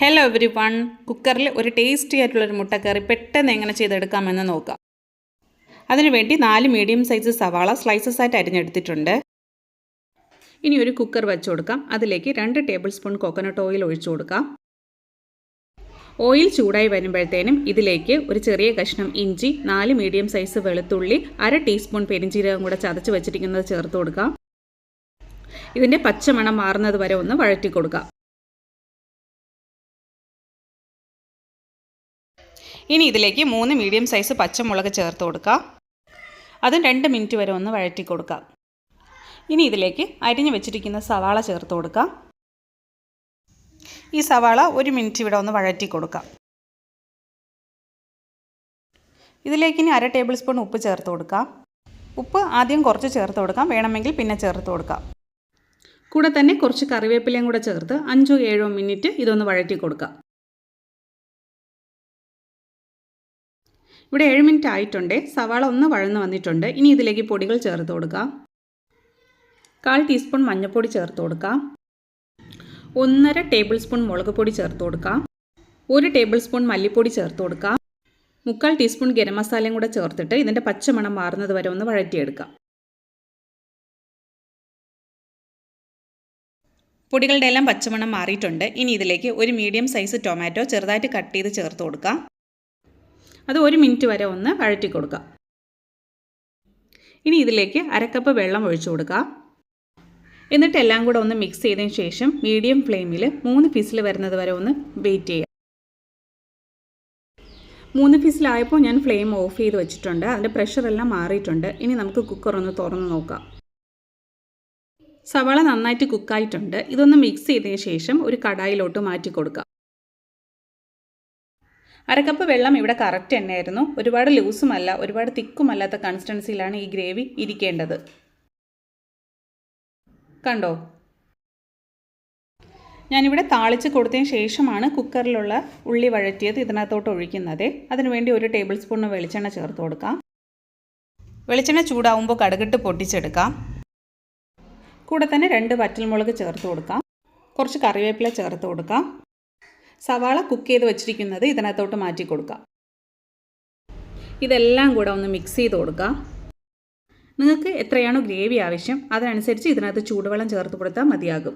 Hello every one കുക്കറിൽ ഒരു tasty ആയിട്ടുള്ളൊരു മുട്ടക്കറി പെട്ടെന്ന് എങ്ങനെ ചെയ്തെടുക്കാമെന്ന് നോക്കാം. അതിനുവേണ്ടി നാല് മീഡിയം സൈസ് സവാള സ്ലൈസസ് ആയിട്ട് അരിഞ്ഞെടുത്തിട്ടുണ്ട്. ഇനി ഒരു കുക്കർ വെച്ച് കൊടുക്കാം. അതിലേക്ക് രണ്ട് ടേബിൾ സ്പൂൺ കോക്കനട്ട് ഓയിൽ ഒഴിച്ചു കൊടുക്കാം. ഓയിൽ ചൂടായി വരുമ്പോഴത്തേനും ഇതിലേക്ക് ഒരു ചെറിയ കഷ്ണം ഇഞ്ചി നാല് മീഡിയം സൈസ് വെളുത്തുള്ളി അര ടീസ്പൂൺ പെരിഞ്ചീരകം കൂടെ ചതച്ച് വെച്ചിരിക്കുന്നത് ചേർത്ത് കൊടുക്കാം. ഇതിന്റെ പച്ചമണം മാറുന്നത് വരെ ഒന്ന് വഴറ്റി കൊടുക്കാം. ഇനി ഇതിലേക്ക് മൂന്ന് മീഡിയം സൈസ് പച്ചമുളക് ചേർത്ത് കൊടുക്കുക അതും രണ്ട് മിനിറ്റ് വരെ ഒന്ന് വഴറ്റി കൊടുക്കാം. ഇനി ഇതിലേക്ക് അരിഞ്ഞു വെച്ചിരിക്കുന്ന സവാള ചേർത്ത് കൊടുക്കാം. ഈ സവാള ഒരു മിനിറ്റ് ഇവിടെ ഒന്ന് വഴറ്റി കൊടുക്കാം. ഇതിലേക്ക് ഇനി അര ടേബിൾ സ്പൂൺ ഉപ്പ് ചേർത്ത് കൊടുക്കാം. ഉപ്പ് ആദ്യം കുറച്ച് ചേർത്ത് കൊടുക്കാം. വേണമെങ്കിൽ പിന്നെ ചേർത്ത് കൊടുക്കാം. കൂടെ തന്നെ കുറച്ച് കറിവേപ്പിലയും കൂടെ ചേർത്ത് അഞ്ചോ ഏഴോ മിനിറ്റ് ഇതൊന്ന് വഴറ്റി കൊടുക്കാം. ഇവിടെ ഏഴ് മിനിറ്റ് ആയിട്ടുണ്ട്. സവാള ഒന്ന് വഴന്ന് വന്നിട്ടുണ്ട്. ഇനി ഇതിലേക്ക് പൊടികൾ ചേർത്ത് കൊടുക്കാം. കാൽ ടീസ്പൂൺ മഞ്ഞൾപ്പൊടി ചേർത്ത് കൊടുക്കാം. ഒന്നര ടേബിൾ സ്പൂൺ മുളക് പൊടി ചേർത്ത് കൊടുക്കാം. ഒരു ടേബിൾ സ്പൂൺ മല്ലിപ്പൊടി ചേർത്ത് കൊടുക്കാം. മുക്കാൽ ടീസ്പൂൺ ഗരം മസാലയും കൂടെ ചേർത്തിട്ട് ഇതിന്റെ പച്ചമണം മാറുന്നത് വരെ ഒന്ന് വഴറ്റിയെടുക്കാം. പൊടികളുടെ എല്ലാം പച്ചമണം മാറിയിട്ടുണ്ട്. ഇനി ഇതിലേക്ക് ഒരു മീഡിയം സൈസ് ടൊമാറ്റോ ചെറുതായിട്ട് കട്ട് ചെയ്ത് ചേർത്ത് കൊടുക്കാം. അത് ഒരു മിനിറ്റ് വരെ ഒന്ന് വഴറ്റി കൊടുക്കുക ഇനി ഇതിലേക്ക് അരക്കപ്പ് വെള്ളം ഒഴിച്ചു കൊടുക്കാം. എന്നിട്ട് എല്ലാം കൂടെ ഒന്ന് മിക്സ് ചെയ്തതിന് ശേഷം മീഡിയം ഫ്ലെയിമിൽ മൂന്ന് ഫിസിൽ വരുന്നത് വരെ ഒന്ന് വെയിറ്റ് ചെയ്യാം മൂന്ന് ഫിസിലായപ്പോൾ ഞാൻ ഫ്ലെയിം ഓഫ് ചെയ്ത് വെച്ചിട്ടുണ്ട്. അതിന്റെ പ്രഷറെല്ലാം മാറിയിട്ടുണ്ട്. ഇനി നമുക്ക് കുക്കർ ഒന്ന് തുറന്ന് നോക്കാം. സവാള നന്നായിട്ട് കുക്കായിട്ടുണ്ട് ഇതൊന്ന് മിക്സ് ചെയ്തതിന് ശേഷം ഒരു കടായിലോട്ട് മാറ്റി കൊടുക്കാം. അരക്കപ്പ് വെള്ളം ഇവിടെ കറക്റ്റ് തന്നെയായിരുന്നു. ഒരുപാട് ലൂസുമല്ല ഒരുപാട് തിക്കുമല്ലാത്ത കൺസിസ്റ്റൻസിയിലാണ് ഈ ഗ്രേവി ഇരിക്കേണ്ടത്. കണ്ടോ? ഞാനിവിടെ താളിച്ച് കൊടുത്തതിന് ശേഷമാണ് കുക്കറിലുള്ള ഉള്ളി വഴറ്റിയത് ഇതിനകത്തോട്ട് ഒഴിക്കുന്നത്. അതിനുവേണ്ടി ഒരു ടേബിൾ സ്പൂൺ വെളിച്ചെണ്ണ ചേർത്ത് കൊടുക്കാം. വെളിച്ചെണ്ണ ചൂടാവുമ്പോൾ കടുകിട്ട് പൊട്ടിച്ചെടുക്കാം. കൂടെ തന്നെ രണ്ട് വറ്റൽമുളക് ചേർത്ത് കൊടുക്കാം. കുറച്ച് കറിവേപ്പില ചേർത്ത് കൊടുക്കാം. സവാള കുക്ക് ചെയ്ത് വെച്ചിരിക്കുന്നത് ഇതിനകത്തോട്ട് മാറ്റി കൊടുക്കാം. ഇതെല്ലാം കൂടെ ഒന്ന് മിക്സ് ചെയ്ത് കൊടുക്കുക നിങ്ങൾക്ക് എത്രയാണോ ഗ്രേവി ആവശ്യം അതിനനുസരിച്ച് ഇതിനകത്ത് ചൂടുവെള്ളം ചേർത്ത് കൊടുത്താൽ മതിയാകും.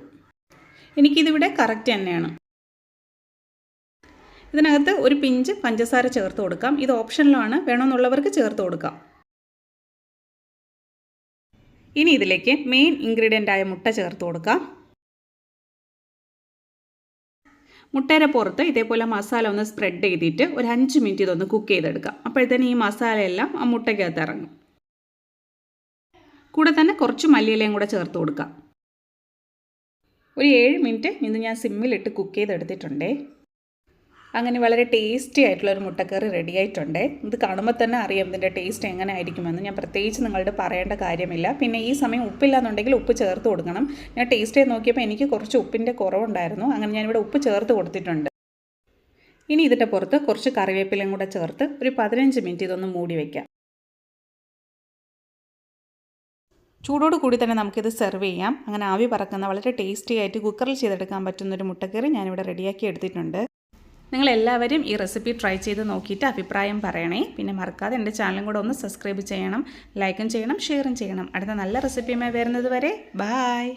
എനിക്കിതിവിടെ കറക്റ്റ് തന്നെയാണ്. ഇതിനകത്ത് ഒരു പിഞ്ച് പഞ്ചസാര ചേർത്ത് കൊടുക്കാം. ഇത് ഓപ്ഷനിലാണ് വേണമെന്നുള്ളവർക്ക് ചേർത്ത് കൊടുക്കാം. ഇനി ഇതിലേക്ക് മെയിൻ ഇൻഗ്രീഡിയന്റായ മുട്ട ചേർത്ത് കൊടുക്കാം. മുട്ടയുടെ പുറത്ത് ഇതേപോലെ മസാല ഒന്ന് സ്പ്രെഡ് ചെയ്തിട്ട് ഒരു അഞ്ച് മിനിറ്റ് ഇതൊന്ന് കുക്ക് ചെയ്തെടുക്കാം അപ്പോഴത്തേന് ഈ മസാലയെല്ലാം ആ മുട്ടയ്ക്കകത്ത് ഇറങ്ങും. കൂടെ തന്നെ കുറച്ച് മല്ലിയിലയും കൂടെ ചേർത്ത് കൊടുക്കാം ഒരു ഏഴ് മിനിറ്റ് ഇത് ഞാൻ സിമ്മിലിട്ട് കുക്ക് ചെയ്തെടുത്തിട്ടുണ്ടേ. അങ്ങനെ വളരെ ടേസ്റ്റി ആയിട്ടുള്ള ഒരു മുട്ടക്കറി റെഡി ആയിട്ടുണ്ട്. ഇത് കാണുമ്പോൾ തന്നെ അറിയാം ഇതിന്റെ ടേസ്റ്റ് എങ്ങനെ ആയിരിക്കുമെന്ന് ഞാൻ പ്രത്യേകിച്ച് നിങ്ങളോട് പറയേണ്ട കാര്യമില്ല. പിന്നെ ഈ സമയം ഉപ്പില്ലാന്നുണ്ടെങ്കിൽ ഉപ്പ് ചേർത്ത് കൊടുക്കണം. ഞാൻ ടേസ്റ്റ് ചെയ്ത് നോക്കിയപ്പോൾ എനിക്ക് കുറച്ച് ഉപ്പിന്റെ കുറവുണ്ടായിരുന്നു. അങ്ങനെ ഞാനിവിടെ ഉപ്പ് ചേർത്ത് കൊടുത്തിട്ടുണ്ട്. ഇനി ഇതിന്റെ പുറത്ത് കുറച്ച് കറിവേപ്പിലയും കൂടെ ചേർത്ത് ഒരു പതിനഞ്ച് മിനിറ്റ് ഇതൊന്ന് മൂടി വയ്ക്കാം ചൂടോട് കൂടി തന്നെ നമുക്കിത് സെർവ് ചെയ്യാം. അങ്ങനെ ആവി പറക്കുന്ന വളരെ ടേസ്റ്റി ആയിട്ട് കുക്കറിൽ ചെയ്തെടുക്കാൻ പറ്റുന്നൊരു മുട്ടക്കറി ഞാനിവിടെ റെഡിയാക്കി എടുത്തിട്ടുണ്ട്. നിങ്ങൾ എല്ലാവരും ഈ റെസിപ്പി ട്രൈ ചെയ്ത് നോക്കിയിട്ട് അഭിപ്രായം പറയണേ. പിന്നെ മറക്കാതെ എന്റെ ചാനലും കൂടെ ഒന്ന് സബ്സ്ക്രൈബ് ചെയ്യണം ലൈക്കും ചെയ്യണം ഷെയറും ചെയ്യണം. അടുത്ത നല്ല റെസിപ്പിയുമായി വരുന്നത് വരെ ബായ്